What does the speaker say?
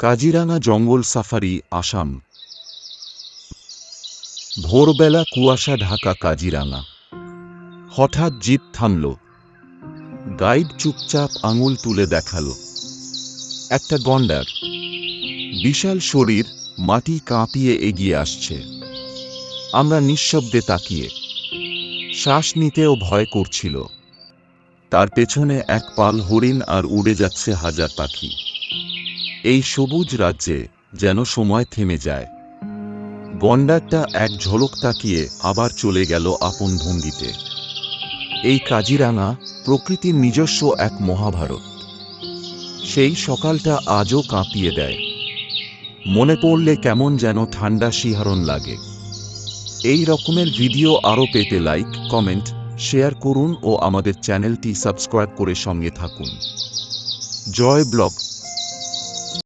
কাজিরাঙা জঙ্গল সাফারি, আসাম। ভোরবেলা কুয়াশা ঢাকা, কাজিরাঙা। হঠাৎ জিপ থামল। গাইড চুপচাপ আঙুল তুলে দেখাল। একটা গন্ডার। বিশাল শরীর, মাটি কাঁপিয়ে এগিয়ে আসছে। আমরা নিঃশব্দে তাকিয়ে। শ্বাস নিতেও ভয় করছিল। তার পেছনে এক পাল হরিণ আর উড়ে যাচ্ছে হাজার পাখি। এই সবুজ রাজ্যে যেন সময় থেমে যায়। গন্ডারটা এক ঝলক তাকিয়ে আবার চলে গেল আপন ভঙ্গিতে। এই কাজিরাঙা প্রকৃতির নিজস্ব এক মহাভারত। সেই সকালটা আজও কাঁপিয়ে দেয়। মনে পড়লে কেমন যেন ঠান্ডা শিহরণ লাগে। এই রকমের ভিডিও আরও পেতে লাইক, কমেন্ট, শেয়ার করুন ও আমাদের চ্যানেলটি সাবস্ক্রাইব করে সঙ্গে থাকুন। জয় ব্লগ।